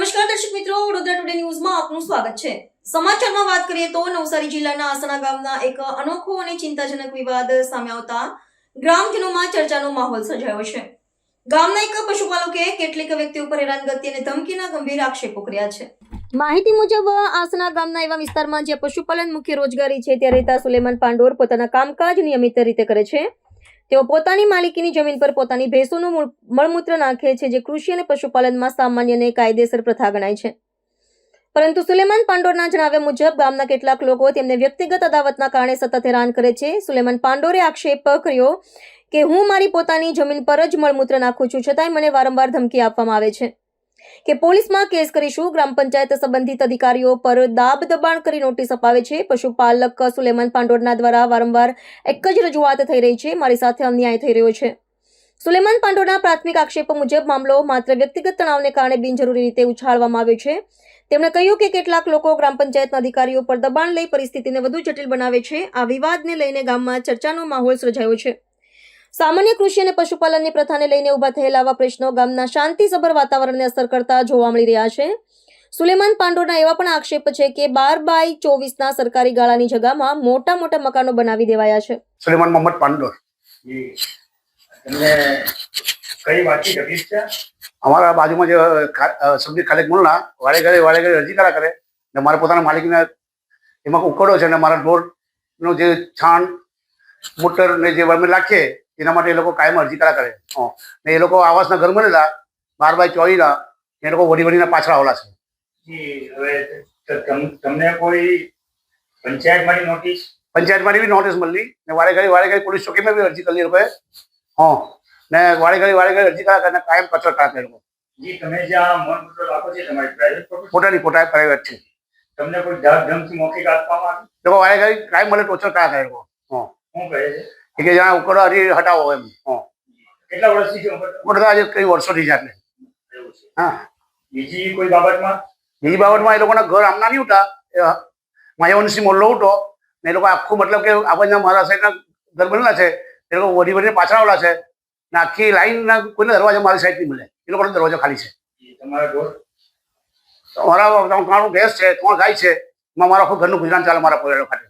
નમસ્કાર દર્શક મિત્રો વડોદરા ટુડે ન્યૂઝમાં આપનું સ્વાગત છે. સમાચારમાં વાત કરીએ તો નવસારી જિલ્લાના આસણા ગામના એક અનોખો અને ચિંતાજનક વિવાદ સામે આવતા ગ્રામજનોમાં ચર્ચાનો માહોલ સર્જાયો છે. ગામના એક પશુપાલકે કેટલીક વ્યક્તિઓ પર હેરાનગતિ અને ધમકીના ગંભીર આક્ષેપો કર્યા છે. માહિતી મુજબ આસના ગામના એવા વિસ્તારમાં જ્યાં પશુપાલન મુખ્ય રોજગારી છે, ત્યાં રહેતા સુલેમાન પાંડોર પોતાના કામકાજ નિયમિત રીતે કરે છે. તેઓ પોતાની માલિકીની જમીન પર પોતાની ભેંસોનું મૂળ- મળમૂત્ર નાખે છે, જે કૃષિ અને પશુપાલનમાં સામાન્ય અને કાયદેસર પ્રથા ગણાય છે. પરંતુ સુલેમાન પાંડોરના જણાવ્યા મુજબ, ગામના કેટલાક લોકો તેમને વ્યક્તિગત અદાવતના કારણે સતત હેરાન કરે છે. સુલેમાન પાંડોરે આક્ષેપ કર્યો કે, હું મારી પોતાની જમીન પર જ મળમૂત્ર નાખું છું, છતાંય મને વારંવાર ધમકી આપવામાં આવે છે. કે પોલીસમાં કેસ કરીશું. ગ્રામ પંચાયત સંબંધિત અધિકારીઓ પર દાબ દબાણ કરી નોટિસ અપાવે છે. પશુપાલક સુલેમાન પાંડોરના દ્વારા વારંવાર એક જ રજૂઆત થઈ રહી છે. મારી સાથે અન્યાય થઈ રહ્યો છે. સુલેમાન પાંડોના પ્રાથમિક આક્ષેપો મુજબ મામલો માત્ર વ્યક્તિગત તણાવને કારણે બિનજરૂરી રીતે ઉછાળવામાં આવ્યો છે. તેમણે કહ્યું કે કેટલાક લોકો ગ્રામ પંચાયતના અધિકારીઓ પર દબાણ લઈ પરિસ્થિતિને વધુ જટિલ બનાવે છે. આ વિવાદને લઈને ગામમાં ચર્ચાનો માહોલ સર્જાયો છે. સામાન્ય કૃષિ અને પશુપાલનની પ્રથાને લઈને ઊભા થયેલા આવા પ્રશ્નો ગામના શાંતિસભર વાતાવરણને અસર કરતા જોવા મળી રહ્યા છે. સુલેમાન પાંડોના એવા પણ આક્ષેપ છે કે બાર બાય ચોવીસના સરકારી ગાળાની જગામાં મોટા મોટા મકાનો બનાવી દેવાયા છે. સુલેમાન મોહમ્મદ પાંડોર. જી. કઈ વાતની તકલીફ છે? અમારા બાજુમાં જે સબ્જી ખાલેક મુલના વારે ઘરે વાળે ઘરે અરજી કરા કરે ને મારા પોતાના માલિકને એમાં ઉકળો છે ને મારા ઢોરનું જે છાણ મોટર ને જે અમે નાખીએ એના માટે એ લોકો કાયમ અરજી કરા કરે. ને એ લોકો આવાસના ઘર બનેલા બાર બાય ચોવીના એ લોકો વડી વડીના પાછળ આવેલા છે. તમ- તમને કોઈ પંચાયતમાંથી નોટિસ? પંચાયતમાંથી બી નોટિસ મળી ને વારે ઘડી વારે ઘડી પોલીસ ચોકીમાં બી અરજી કરી લોકોએ. હં. ને વારે ઘડી વારે ઘડી અરજી કરા કરીને કાયમ કચર કરા કરે એ લોકો. જી તમે જ્યાં મનપુત્ર રાખો છો તમારી પ્રાઇવેટ પ્રોપર્ટી પોતાની પોતા પ્રાઇવેટ છે. તમને કોઈ ધાક ધમકી મૌખિક આપવામાં આવી? લોકો વારે ઘડી કાયમ મળે ટોચર કરા કરે હું લોકો. હં. શું કહે છે? કે જણા ઉકળો હરી હટાવો એમ. કેટલા વર્ષથી મોટા આજે કઈ વર્ષોથી છે એટલે. હા. બીજી કોઈ બાબતમાં? બીજી બાબતમાં એ લોકોના ઘર આમના નહીં ઉઠા માયાવંશી મોલ્લો ઉઠો. ને એ લોકો આખું મતલબ કે આપણને મારા સાઈડના ઘર બનેલા છે એ લોકો વધી વધી પાછળ આવેલા છે. ને આખી લાઈનના કોઈને દરવાજા મારી સાઈડ નહીં મળે. એ લોકોનો દરવાજો ખાલી છે. તમારા ભેંસ છે ત્રણ ગાય છે. મારા આખું ઘરનું ગુજરાન ચાલે મારા પરિવાર ખાતે.